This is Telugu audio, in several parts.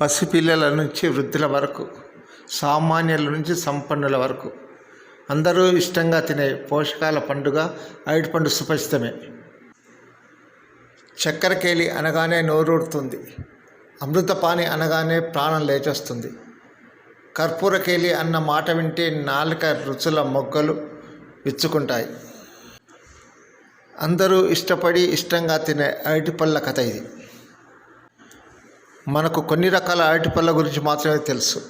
పసిపిల్లల నుంచి వృద్ధుల వరకు సామాన్యుల నుంచి సంపన్నుల వరకు. అందరూ ఇష్టంగా తినే పోషకాల పండుగ అరటిపండు సుపరిచితమే. చక్కెరకేలి అనగానే నోరూరుతుంది. అమృతపాని అనగానే ప్రాణం లేచొస్తుంది. కర్పూరకేలి అన్న మాట వింటే నాలుక రుచుల మొగ్గలు విచ్చుకుంటాయి. అందరూ ఇష్టపడి ఇష్టంగా తినే అరటిపళ్ళ కథ ఇది. మనకు కొన్ని రకాల అరటిపళ్ళ గురించి మాత్రమే తెలుసు.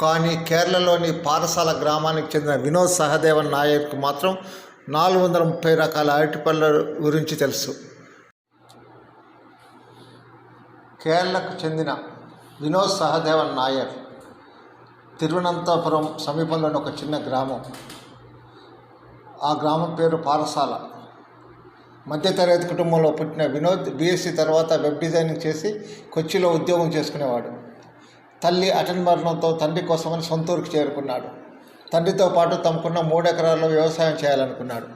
కానీ కేరళలోని పారసాల గ్రామానికి చెందిన వినోద్ సహదేవన్ నాయర్కు మాత్రం నాలుగు వందల ముప్పై రకాల అరటిపళ్ళ గురించి తెలుసు. కేరళకు చెందిన వినోద్ సహదేవన్ నాయర్ తిరువనంతపురం సమీపంలోని ఒక చిన్న గ్రామం. ఆ గ్రామం పేరు పారసాల మధ్యతరగతి కుటుంబంలో పుట్టిన వినోద్ బీఎస్సీ తర్వాత వెబ్ డిజైనింగ్ చేసి కొచ్చిలో ఉద్యోగం చేసుకునేవాడు. తల్లి అటన్ మరణంతో తండ్రి కోసమని సొంతూరుకు చేరుకున్నాడు. తండ్రితో పాటు తమకున్న మూడు ఎకరాల్లో వ్యవసాయం చేయాలనుకున్నాడు.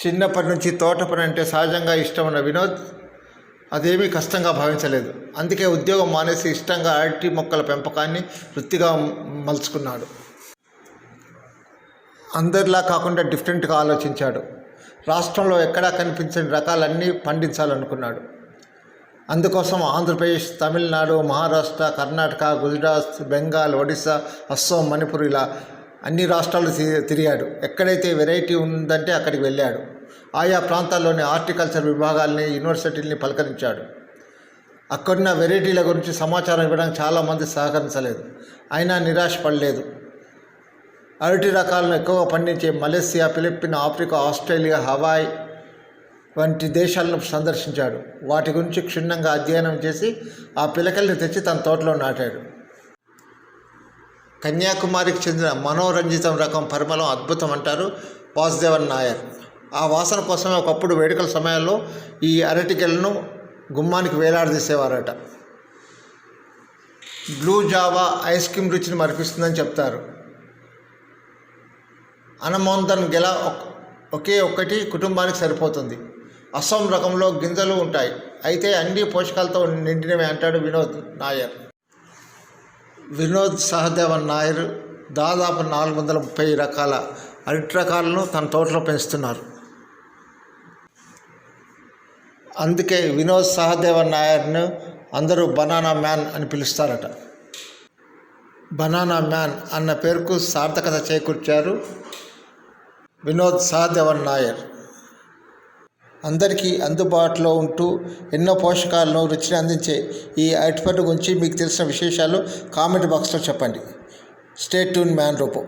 చిన్నప్పటి నుంచి తోట పని అంటే సహజంగా ఇష్టమైన వినోద్ అదేమీ కష్టంగా భావించలేదు. అందుకే ఉద్యోగం మానేసి ఇష్టంగా అరటి మొక్కల పెంపకాన్ని వృత్తిగా మలుచుకున్నాడు. అందరిలా కాకుండా డిఫరెంట్గా ఆలోచించాడు. రాష్ట్రంలో ఎక్కడా కనిపించని రకాలన్నీ పండించాలనుకున్నాడు. అందుకోసం ఆంధ్రప్రదేశ్ తమిళనాడు మహారాష్ట్ర కర్ణాటక గుజరాత్ బెంగాల్ ఒడిశా అస్సాం మణిపూర్ ఇలా అన్ని రాష్ట్రాలు తిరిగాడు. ఎక్కడైతే వెరైటీ ఉందంటే అక్కడికి వెళ్ళాడు. ఆయా ప్రాంతాల్లోని హార్టికల్చర్ విభాగాల్ని యూనివర్సిటీల్ని పలకరించాడు. అక్కడున్న వెరైటీల గురించి సమాచారం ఇవ్వడానికి చాలామంది సహకరించలేదు. అయినా నిరాశ పడలేదు అరటి రకాలను ఎక్కువగా పండించే Malaysia Philippine Africa Australia Hawaii వంటి దేశాలను సందర్శించాడు. వాటి గురించి క్షుణ్ణంగా అధ్యయనం చేసి ఆ పిలకల్ని తెచ్చి తన తోటలో నాటాడు. కన్యాకుమారికి చెందిన మనోరంజితం రకం పరిమళం అద్భుతం అంటారు వాసుదేవన్ నాయర్. ఆ వాసన కోసమే ఒకప్పుడు వేడుకల సమయాల్లో ఈ అరటికెలను గుమ్మానికి వేలాడదీసేవారట. బ్లూ జావా ఐస్ క్రీమ్ రుచిని మరిపిస్తుందని చెప్తారు. అనమోందన్ గెల ఒకే ఒక్కటి కుటుంబానికి సరిపోతుంది. అస్సాం రకంలో గింజలు ఉంటాయి. అయితే అన్ని పోషకాలతో నిండినవి అంటాడు వినోద్ నాయర్. వినోద్ సహదేవన్ నాయర్ దాదాపు నాలుగు వందల ముప్పై రకాల అరటి రకాలను తన తోటలో పెంచుతున్నారు. అందుకే వినోద్ సహదేవన్ నాయర్ను అందరూ బనానా మ్యాన్ అని పిలుస్తారట. బనానా మ్యాన్ అన్న పేరుకు సార్థకత చేకూర్చారు వినోద్ సహదేవన్ నాయర్. అందరికీ అందుబాటులో ఉంటూ ఎన్నో పోషకాలను రుచిని అందించే ఈ అరటిపండు గురించి మీకు తెలిసిన విశేషాలు కామెంట్ బాక్స్లో చెప్పండి. స్టేట్ ట్యూన్ మ్యాన్ రూపం.